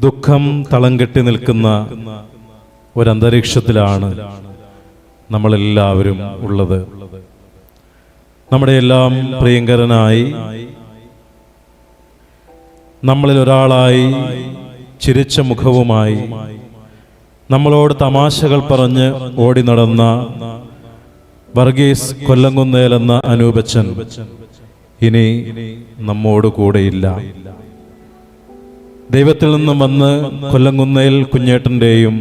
ദുഃഖം തളം കെട്ടി നിൽക്കുന്ന ഒരന്തരീക്ഷത്തിലാണ് നമ്മളെല്ലാവരും ഉള്ളത്. നമ്മുടെ എല്ലാം പ്രിയങ്കരനായി നമ്മളിൽ ഒരാളായി ചിരിച്ച മുഖവുമായി നമ്മളോട് തമാശകൾ പറഞ്ഞ് ഓടി നടന്ന വർഗീസ് കൊല്ലങ്കുന്നേലെന്ന അനൂപച്ചൻ ഇനി നമ്മോട് കൂടെയില്ല. ദൈവത്തിൽ നിന്നും വന്ന് കൊല്ലംകുന്നയിൽ കുഞ്ഞേട്ടന്റെയും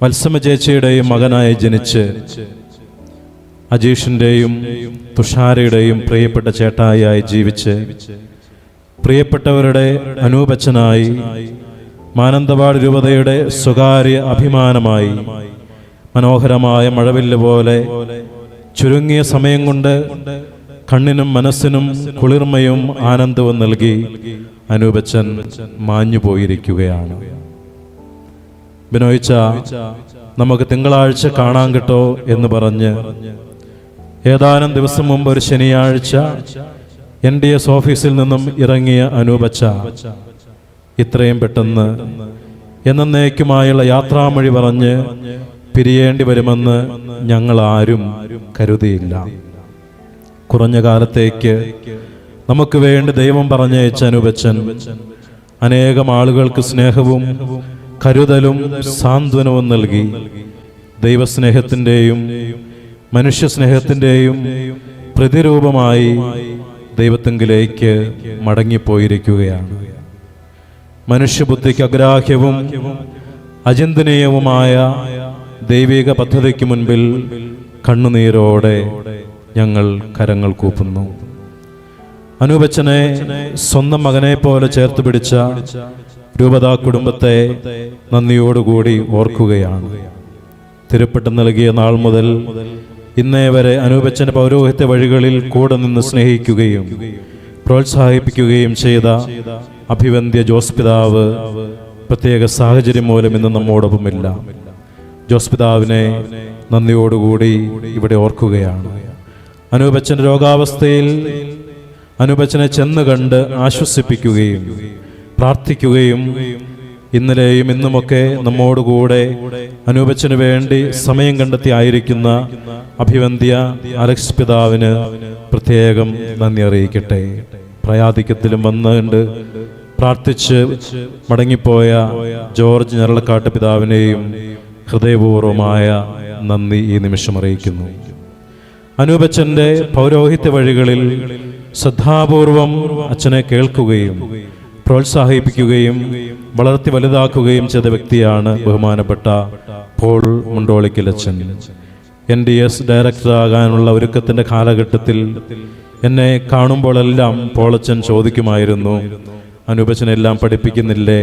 വത്സമ ചേച്ചിയുടെയും മകനായി ജനിച്ച് അജീഷിന്റെയും തുഷാരയുടെയും പ്രിയപ്പെട്ട ചേട്ടായിയായി ജീവിച്ച് പ്രിയപ്പെട്ടവരുടെ അനൂപച്ചനായി മാനന്തവാട് രൂപതയുടെ സ്വകാര്യ അഭിമാനമായി മനോഹരമായ മഴവില്ല് പോലെ ചുരുങ്ങിയ സമയം കൊണ്ട് കണ്ണിനും മനസ്സിനും കുളിർമയും ആനന്ദവും നൽകി അനൂപച്ചൻ മാഞ്ഞു പോയിരിക്കുകയാണ്. ബിനോയിച്ച നമുക്ക് തിങ്കളാഴ്ച കാണാൻ കിട്ടോ എന്ന് പറഞ്ഞ് ഏതാനും ദിവസം മുമ്പ് ഒരു ശനിയാഴ്ച എൻ ഡി എസ് ഓഫീസിൽ നിന്നും ഇറങ്ങിയ അനൂപച്ച ഇത്രയും പെട്ടെന്ന് എന്നേക്കുമായുള്ള യാത്രാമൊഴി പറഞ്ഞ് പിരിയേണ്ടി വരുമെന്ന് ഞങ്ങൾ ആരും കരുതിയില്ല. കുറഞ്ഞ കാലത്തേക്ക് നമുക്ക് വേണ്ടി ദൈവം പറഞ്ഞയച്ച അനുപച്ചൻ അനേകം ആളുകൾക്ക് സ്നേഹവും കരുതലും സാന്ത്വനവും നൽകി. ദൈവസ്നേഹത്തിന്റെയും മനുഷ്യസ്നേഹത്തിന്റെയും പ്രതിരൂപമായി ദൈവത്തെങ്കിലേക്ക് മടങ്ങിപ്പോയിരിക്കുകയാണ്. മനുഷ്യബുദ്ധിക്ക് അഗ്രാഹ്യവും അചിന്തനീയവുമായ ദൈവിക പദ്ധതിക്ക് മുൻപിൽ കണ്ണുനീരോടെ ഞങ്ങൾ കരങ്ങൾ കൂപ്പുന്നു. അനൂപച്ചനെ സ്വന്തം മകനെ പോലെ ചേർത്ത് പിടിച്ച രൂപതാ കുടുംബത്തെ നന്ദിയോടുകൂടി ഓർക്കുകയാണ്. തിരുപ്പട്ടം നൽകിയ നാൾ മുതൽ ഇന്നേ വരെ അനൂപച്ചന്റെ പൗരോഹിത്യ വഴികളിൽ കൂടെ നിന്ന് സ്നേഹിക്കുകയും പ്രോത്സാഹിപ്പിക്കുകയും ചെയ്ത അഭിവന്ദ്യ ജോസ് പിതാവ് പ്രത്യേക സാഹചര്യം മൂലം ഇന്ന് നമ്മോടൊപ്പമില്ല. ജോസ് പിതാവിനെ നന്ദിയോടുകൂടി ഇവിടെ ഓർക്കുകയാണ്. അനൂപച്ചൻ രോഗാവസ്ഥയിൽ അനൂപച്ചനെ ചെന്ന് കണ്ട് ആശ്വസിപ്പിക്കുകയും പ്രാർത്ഥിക്കുകയും ഇന്നലെയും ഇന്നുമൊക്കെ നമ്മോടുകൂടെ അനൂപച്ചന് വേണ്ടി സമയം കണ്ടെത്തി ആയിരിക്കുന്ന അഭിവന്ധ്യ അലക്സ് പിതാവിന് പ്രത്യേകം നന്ദി അറിയിക്കട്ടെ. പ്രയാധിക്യത്തിലും വന്നുകൊണ്ട് പ്രാർത്ഥിച്ച് മടങ്ങിപ്പോയ ജോർജ് ഞരളക്കാട്ട് പിതാവിനെയും ഹൃദയപൂർവമായ നന്ദി ഈ നിമിഷം അറിയിക്കുന്നു. അനൂപച്ചന്റെ പൗരോഹിത്യ വഴികളിൽ ശ്രദ്ധാപൂർവം അച്ഛനെ കേൾക്കുകയും പ്രോത്സാഹിപ്പിക്കുകയും വളർത്തി വലുതാക്കുകയും ചെയ്ത വ്യക്തിയാണ് ബഹുമാനപ്പെട്ട പോൾ മുണ്ടോളിക്കൽ അച്ഛൻ എൻ ഡി എസ് ഡയറക്ടറാകാനുള്ള ഒരുക്കത്തിന്റെ കാലഘട്ടത്തിൽ എന്നെ കാണുമ്പോഴെല്ലാം പോളച്ചൻ ചോദിക്കുമായിരുന്നു അനൂപച്ചനെല്ലാം പഠിപ്പിക്കുന്നില്ലേ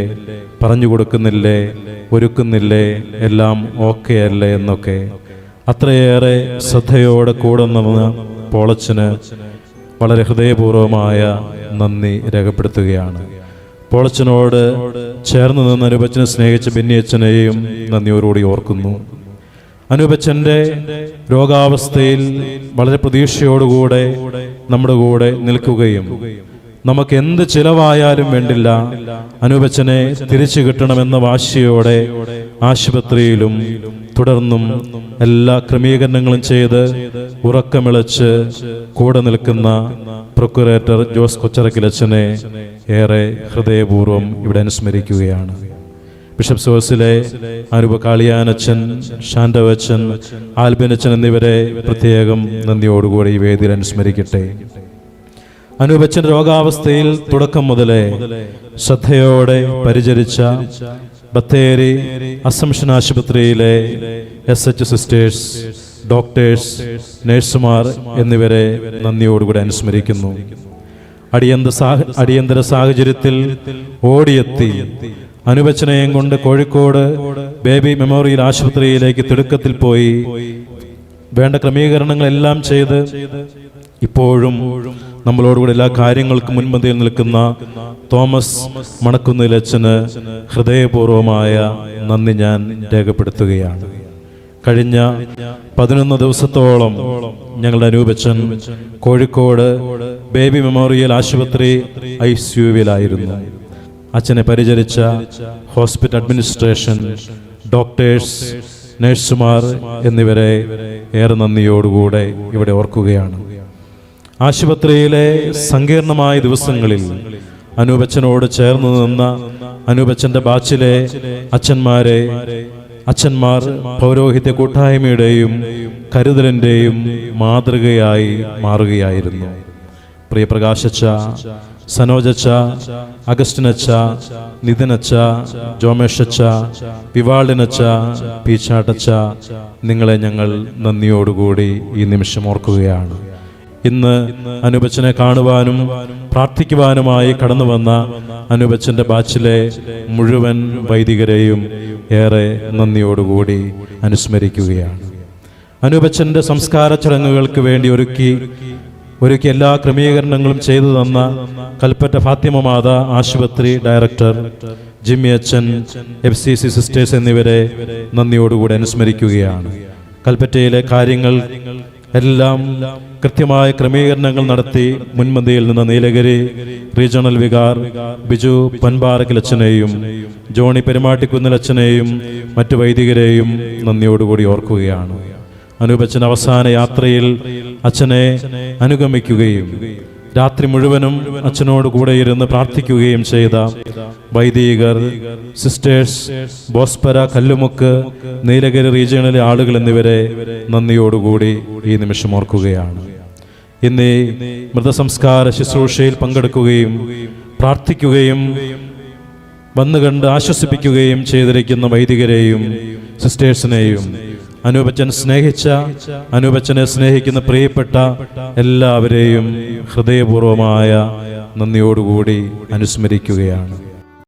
പറഞ്ഞു കൊടുക്കുന്നില്ലേ ഒരുക്കുന്നില്ലേ എല്ലാം ഓക്കെ അല്ലേ എന്നൊക്കെ. അത്രയേറെ ശ്രദ്ധയോടെ കൂടെ നിന്ന് പോളച്ചന് വളരെ ഹൃദയപൂർവമായ നന്ദി രേഖപ്പെടുത്തുകയാണ്. പോളച്ചനോട് ചേർന്ന് നിന്ന് അനുപച്ചനെ സ്നേഹിച്ച ബെന്നിയച്ചനെയും നന്ദിയോടുകൂടി ഓർക്കുന്നു. അനുപച്ചന്റെ രോഗാവസ്ഥയിൽ വളരെ പ്രതീക്ഷയോടുകൂടെ നമ്മുടെ കൂടെ നിൽക്കുകയും നമുക്ക് എന്ത് ചിലവായാലും വേണ്ടില്ല അനുപച്ചനെ തിരിച്ചു കിട്ടണമെന്ന വാശിയോടെ ആശുപത്രിയിലും തുടർന്നും എല്ലാ ക്രമീകരണങ്ങളും ചെയ്ത് ഉറക്കമിളച്ച് കൂടെ നിൽക്കുന്ന പ്രൊക്കുറേറ്റർ ജോസ് കൊച്ചറക്കിലച്ചനെ ഏറെ ഹൃദയപൂർവം ഇവിടെ അനുസ്മരിക്കുകയാണ്. ബിഷപ്പ് സോസിലെ അനൂപ കാളിയാനച്ചൻ ആൽബിൻ ആൽബിനച്ചൻ എന്നിവരെ പ്രത്യേകം നന്ദിയോടുകൂടി ഈ വേദിയിൽ അനുസ്മരിക്കട്ടെ. അനൂപച്ചൻ രോഗാവസ്ഥയിൽ തുടക്കം മുതലേ ശ്രദ്ധയോടെ പരിചരിച്ച ബത്തേരി അസംഷൻ ആശുപത്രിയിലെ എസ് എച്ച് സിസ്റ്റേഴ്സ് ഡോക്ടേഴ്സ് നഴ്സുമാർ എന്നിവരെ നന്ദിയോടുകൂടി അനുസ്മരിക്കുന്നു. അടിയന്ത സാഹ- അടിയന്തര സാഹചര്യത്തിൽ ഓടിയെത്തി. അനുവചനയം കൊണ്ട് കോഴിക്കോട് ബേബി മെമ്മോറിയൽ ആശുപത്രിയിലേക്ക് തിടുക്കത്തിൽ പോയി. വേണ്ട ക്രമീകരണങ്ങളെല്ലാം ചെയ്ത് ഇപ്പോഴും നമ്മളോടുകൂടി എല്ലാ കാര്യങ്ങൾക്കും മുൻപന്തിയിൽ നിൽക്കുന്ന തോമസ് മണക്കുന്നിലച്ചന് ഹൃദയപൂർവമായ നന്ദി ഞാൻ രേഖപ്പെടുത്തുകയാണ്. കഴിഞ്ഞ പതിനൊന്ന് ദിവസത്തോളം ഞങ്ങളുടെ അനൂപച്ചൻ കോഴിക്കോട് ബേബി മെമ്മോറിയൽ ആശുപത്രി ഐ സിയുവിലായിരുന്നു അച്ഛനെ പരിചരിച്ച ഹോസ്പിറ്റൽ അഡ്മിനിസ്ട്രേഷൻ ഡോക്ടേഴ്സ് നഴ്സുമാർ എന്നിവരെ ഏറെ നന്ദിയോടുകൂടെ ഇവിടെ ഓർക്കുകയാണ്. ആശുപത്രിയിലെ സങ്കീർണമായ ദിവസങ്ങളിൽ അനൂപച്ചനോട് ചേർന്ന് നിന്ന അനൂപച്ചന്റെ ബാച്ചിലെ അച്ഛന്മാരെ അച്ഛന്മാർ പൗരോഹിത്യ കൂട്ടായ്മയുടെയും കരുതലിന്റെയും മാതൃകയായി മാറുകയായിരുന്നു. പ്രിയപ്രകാശച്ച സനോജച്ച അഗസ്റ്റിനച്ച നിതിനച്ച ജോമേഷച്ച വിവാളിനച്ച പീച്ചാട്ടച്ച നിങ്ങളെ ഞങ്ങൾ നന്ദിയോടുകൂടി ഈ നിമിഷം ഓർക്കുകയാണ്. ഇന്ന് അനുപച്ചനെ കാണുവാനും പ്രാർത്ഥിക്കുവാനുമായി കടന്നു വന്ന അനുപച്ചന്റെ ബാച്ചിലെ മുഴുവൻ വൈദികരെയും ഏറെ നന്ദിയോടുകൂടി അനുസ്മരിക്കുകയാണ്. അനുപച്ചന്റെ സംസ്കാര ചടങ്ങുകൾക്ക് വേണ്ടി ഒരുക്കി ഒരുക്കി എല്ലാ ക്രമീകരണങ്ങളും ചെയ്തു തന്ന കൽപ്പറ്റ ഫാത്തിമ മാത ആശുപത്രി ഡയറക്ടർ ജിമ്മി അച്ഛൻ എഫ് സി സി സിസ്റ്റേഴ്സ് എന്നിവരെ നന്ദിയോടുകൂടി അനുസ്മരിക്കുകയാണ്. കൽപ്പറ്റയിലെ കാര്യങ്ങൾ എല്ലാം കൃത്യമായ ക്രമീകരണങ്ങൾ നടത്തി മുൻപന്തിയിൽ നിന്ന് നീലഗിരി റീജിയണൽ വികാർ ബിജു പൻപാറക്കിലച്ഛനെയും ജോണി പെരുമാട്ടിക്കുന്നിലച്ഛനെയും മറ്റു വൈദികരെയും നന്ദിയോടുകൂടി ഓർക്കുകയാണ്. അനൂപച്ചൻ അവസാന യാത്രയിൽ അച്ഛനെ അനുഗമിക്കുകയും രാത്രി മുഴുവനും അച്ഛനോട് കൂടെ ഇരുന്ന് പ്രാർത്ഥിക്കുകയും ചെയ്ത വൈദികർ സിസ്റ്റേഴ്സ് ബോസ്പര കല്ലുമുക്ക് നീലഗിരി റീജിയണിലെ ആളുകൾ എന്നിവരെ നന്ദിയോടുകൂടി ഈ നിമിഷം ഓർക്കുകയാണ്. ഇന്ന് മൃതസംസ്കാര ശുശ്രൂഷയിൽ പങ്കെടുക്കുകയും പ്രാർത്ഥിക്കുകയും വന്നുകണ്ട് ആശ്വസിപ്പിക്കുകയും ചെയ്തിരിക്കുന്ന വൈദികരെയും സിസ്റ്റേഴ്സിനെയും അനൂപച്ചൻ സ്നേഹിച്ച അനൂപച്ചനെ സ്നേഹിക്കുന്ന പ്രിയപ്പെട്ട എല്ലാവരെയും ഹൃദയപൂർവമായ നന്ദിയോടുകൂടി അനുസ്മരിക്കുകയാണ്.